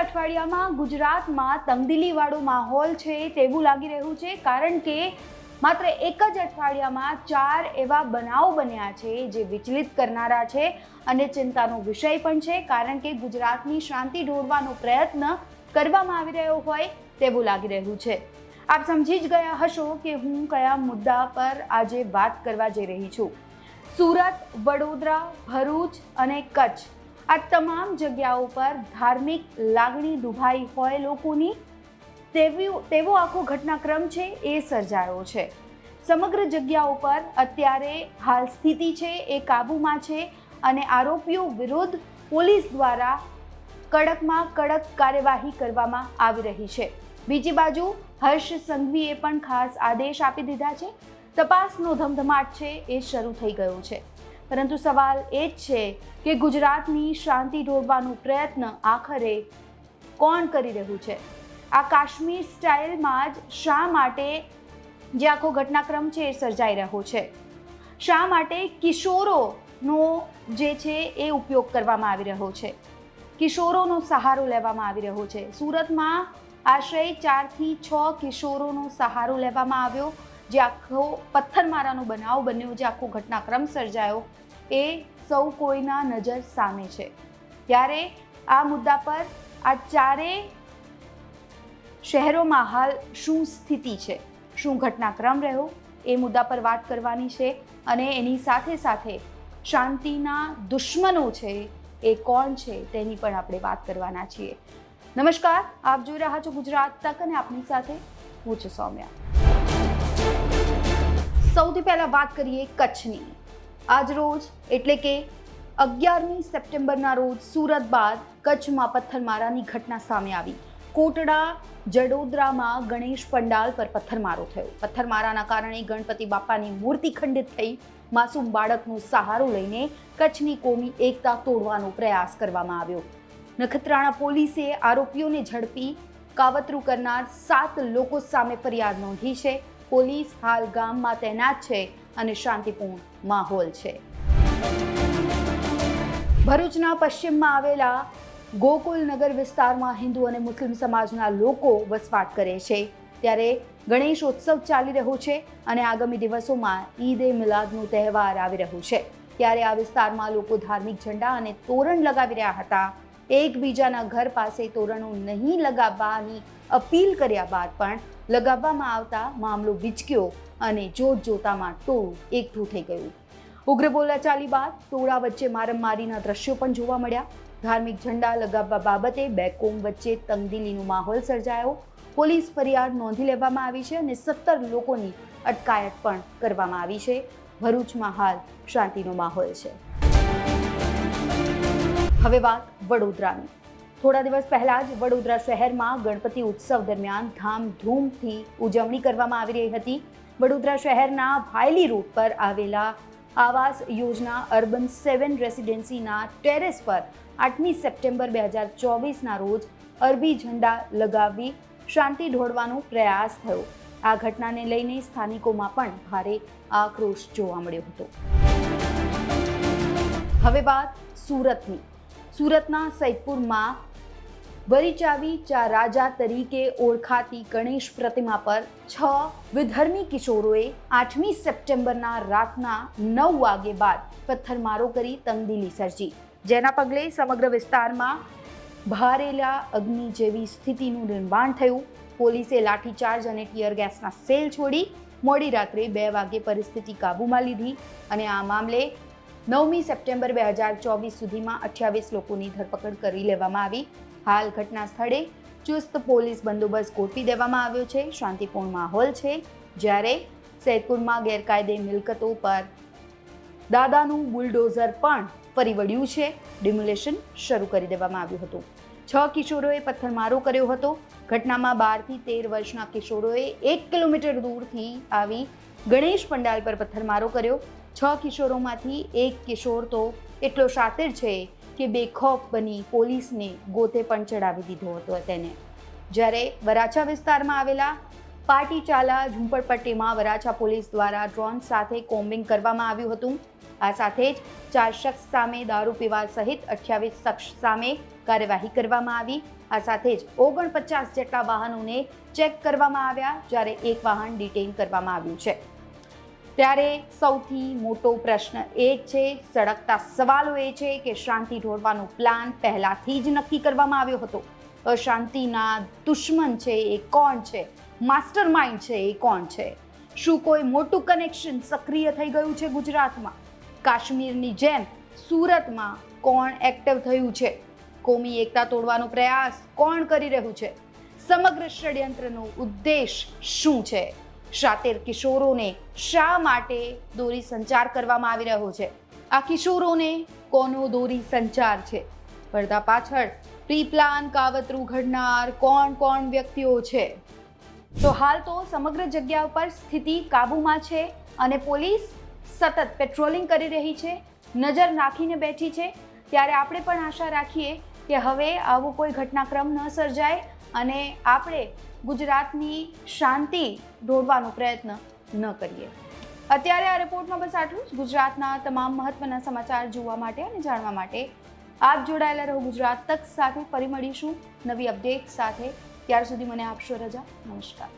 અઠવાડિયામાં ગુજરાતમાં તંગદિલીવાળો માહોલ છે તેવું લાગી રહ્યું છે, કારણ કે માત્ર એક જ અઠવાડિયામાં ચાર એવા બનાવ બન્યા છે જે વિચલિત કરનારા છે અને ચિંતાનો વિષય પણ છે, કારણ કે ગુજરાતની શાંતિ ઢોળવાનો પ્રયત્ન કરવામાં આવી રહ્યો હોય તેવું લાગી રહ્યું છે. આપ સમજી જ ગયા હશો કે હું કયા મુદ્દા પર આજે વાત કરવા જઈ રહી છું. સુરત, વડોદરા, ભરૂચ અને કચ્છ આ તમામ જગ્યાઓ પર ધાર્મિક લાગણી દુભાઈ હોય લોકોની, તેવી તેવો આખો ઘટનાક્રમ છે એ સર્જાયો છે. સમગ્ર જગ્યાઓ પર અત્યારે હાલ સ્થિતિ છે એ કાબૂમાં છે અને આરોપીઓ વિરુદ્ધ પોલીસ દ્વારા કડકમાં કડક કાર્યવાહી કરવામાં આવી રહી છે. બીજી બાજુ, હર્ષ સંઘવીએ પણ ખાસ આદેશ આપી દીધા છે. તપાસનો ધમધમાટ છે એ શરૂ થઈ ગયો છે. પરંતુ સવાલ એ જ છે કે ગુજરાતની શાંતિ ઢોળવાનો પ્રયત્ન આખરે કોણ કરી રહ્યું છે? આ કાશ્મીર સ્ટાઇલમાં જ શા માટે જે આખો ઘટનાક્રમ છે એ સર્જાઈ રહ્યો છે? શા માટે કિશોરોનો જે છે એ ઉપયોગ કરવામાં આવી રહ્યો છે? કિશોરોનો સહારો લેવામાં આવી રહ્યો છે? સુરતમાં આશરે ચારથી છ કિશોરોનો સહારો લેવામાં આવ્યો. જે આખો પથ્થરમારાનો બનાવ બન્યો, જે આખો ઘટનાક્રમ સર્જાયો, એ સૌ કોઈના નજર સામે છે. ત્યારે આ મુદ્દા પર આ ચારેય શહેરોમાં હાલ શું સ્થિતિ છે? શું ઘટનાક્રમ રહ્યો? એ મુદ્દા પર વાત કરવાની છે અને એની સાથે સાથે શાંતિના દુશ્મનો છે એ કોણ છે તેની પણ આપણે વાત કરવાના છીએ. નમસ્કાર, આપ જોઈ રહ્યા છો ગુજરાત તક અને આપની સાથે હું છું સૌમ્યા. સૌથી પહેલા વાત કરીએ કચ્છની. આજ રોજ એટલે કે અગિયારમી સપ્ટેમ્બરના રોજ સુરત બાદ કચ્છમાં પથ્થરમારાની ઘટના સામે આવી. કોટડા, જડોદરામાં ગણેશ પંડાલ પર પથ્થરમારો થયો. પથ્થરમારાના કારણે ગણપતિ બાપાની મૂર્તિ ખંડિત થઈ. માસૂમ બાળકનો સહારો લઈને કચ્છની કોમી એકતા તોડવાનો પ્રયાસ કરવામાં આવ્યો. નખત્રાણા પોલીસે આરોપીઓને ઝડપી કાવતરું કરનાર સાત લોકો સામે ફરિયાદ નોંધી છે. પોલીસ હાલ ગામમાં તૈનાત છે અને શાંતિપૂર્ણ માહોલ છે. ભરૂચના પશ્ચિમમાં આવેલા ગોકુલનગર વિસ્તારમાં હિન્દુ અને મુસ્લિમ સમાજના લોકો વસવાટ કરે છે. ત્યારે ગણેશ ઉત્સવ ચાલી રહ્યો છે અને આગામી દિવસોમાં ઈદ એ મિલાદનો તહેવાર આવી રહ્યો છે. ત્યારે આ વિસ્તારમાં લોકો ધાર્મિક ઝંડા અને તોરણ લગાવી રહ્યા હતા. એકબીજાના ઘર પાસે તોરણો નહીં લગાવવાની અપીલ કર્યા બાદ પણ લગાવવામાં આવતા મામલો વિચક્યો અને જોત જોતામાં ટોળું એકઠું થઈ ગયું. ઉગ્ર બોલાચાલી બાદ ટોળા વચ્ચે મારમારીના દ્રશ્યો પણ જોવા મળ્યા. ધાર્મિક ઝંડા લગાવવા બાબતે બે કોમ વચ્ચે તંગદિલીનો માહોલ સર્જાયો. પોલીસ ફરિયાદ નોંધી લેવામાં આવી છે અને સત્તર લોકોની અટકાયત પણ કરવામાં આવી છે. ભરૂચમાં હાલ શાંતિનો માહોલ છે. હવે વાત વડોદરાની. થોડા દિવસ પહેલા જ વડોદરા શહેરમાં ગણપતિ ઉત્સવ દરમિયાન ધામધૂમથી ઉજવણી કરવામાં આવી રહી હતી. વડોદરા શહેરના ભાયલી રોડ પર આવેલા આવાસ યોજના અર્બન સેવન રેસિડેન્સીના ટેરેસ પર આઠમી સપ્ટેમ્બર બે હજાર ચોવીસના રોજ અરબી ઝંડા લગાવી શાંતિ ઢોળવાનો પ્રયાસ થયો. આ ઘટનાને લઈને સ્થાનિકોમાં પણ ભારે આક્રોશ જોવા મળ્યો હતો. હવે વાત સુરતની. સુરતના સૈદપુરમાં વરીચાવી ચા રાજા તરીકે ઓળખાતી ગણેશ પ્રતિમા પર છ વિધર્મી કિશોરોએ આઠમી સપ્ટેમ્બરના રાતના નવ વાગે બાદ પથ્થરમારો કરી તંગદીલી સર્જી. જેના પગલે સમગ્ર વિસ્તારમાં ભારેલા અગ્નિ જેવી સ્થિતિનું નિર્માણ થયું. પોલીસે લાઠીચાર્જ અને ટીયર ગેસના સેલ છોડી મોડી રાત્રે બે વાગે પરિસ્થિતિ કાબૂમાં લીધી અને આ મામલે નવમી સપ્ટેમ્બર બે હજાર ચોવીસ સુધીમાં અઠ્યાવીસ લોકોની ધરપકડ કરી લેવામાં આવી. હાલ ઘટના સ્થળે ચુસ્ત પોલીસ બંદોબસ્ત ગોઠવી દેવામાં આવ્યો છે. શાંતિપૂર્ણ માહોલ છે. જ્યારે સૈદપુરમાં ગેરકાયદે મિલકતો પર દાદાનું બુલડોઝર પણ ફરી વળ્યું છે. ડિમ્યુલેશન શરૂ કરી દેવામાં આવ્યું હતું. છ કિશોરોએ પથ્થરમારો કર્યો હતો. ઘટનામાં બારથી તેર વર્ષના કિશોરોએ એક કિલોમીટર દૂરથી આવી ગણેશ પંડાલ પર પથ્થરમારો કર્યો. છ કિશોરોમાંથી એક કિશોર તો એટલો શાતિર છે કે બેખોફ બની પોલીસને ગોતે પણ ચડાવી દીધો હતો તેને. જ્યારે વરાછા વિસ્તારમાં આવેલા પાટીચાલા ઝુંપડપટ્ટીમાં વરાછા પોલીસ દ્વારા ડ્રોન સાથે કોમ્બિંગ કરવામાં આવ્યું હતું. આ સાથે જ ચાર શખ્સ સામે દારૂ પીવા સહિત અઠ્યાવીસ શખ્સ સામે કાર્યવાહી કરવામાં આવી. આ સાથે જ ઓગણપચાસ જેટલા વાહનોને ચેક કરવામાં આવ્યા, જ્યારે એક વાહન ડિટેઇન કરવામાં આવ્યું છે. ત્યારે સૌથી મોટો પ્રશ્ન એ છે, સળગતા સવાલો એ છે કે શાંતિ ઢોળવાનો પ્લાન પહેલાથી જ નક્કી કરવામાં આવ્યો હતો. અશાંતિના દુશ્મન છે એ કોણ છે? માસ્ટર માઇન્ડ છે એ કોણ છે? શું કોઈ મોટું કનેક્શન સક્રિય થઈ ગયું છે ગુજરાતમાં? કાશ્મીરની જેમ સુરતમાં કોણ એક્ટિવ થયું છે? કોમી એકતા તોડવાનો પ્રયાસ કોણ કરી રહ્યું છે? સમગ્ર ષડયંત્રનો ઉદ્દેશ શું છે? શાતિર કિશોરોને શા માટે દોરી સંચાર કરવામાં આવી રહ્યો છે? આ કિશોરોને કોનો દોરી સંચાર છે? પડદા પાછળ પ્રી પ્લાન કાવતરું ઘડનાર કોણ કોણ વ્યક્તિઓ છે? તો હાલ તો સમગ્ર જગ્યા ઉપર સ્થિતિ કાબૂમાં છે અને પોલીસ સતત પેટ્રોલિંગ કરી રહી છે, નજર નાખીને બેઠી છે. ત્યારે આપણે પણ આશા રાખીએ કે હવે આવો કોઈ ઘટનાક્રમ ન સર્જાય અને આપણે ગુજરાતની શાંતિ ઢોળવાનો પ્રયત્ન ન કરીએ. અત્યારે આ રિપોર્ટમાં બસ આટલું જ. ગુજરાતના તમામ મહત્વના સમાચાર જોવા માટે અને જાણવા માટે આપ જોડાયેલા રહો ગુજરાત તક સાથે. ફરી મળીશું નવી અપડેટ સાથે. ત્યાર સુધી મને આપશો રજા. નમસ્કાર.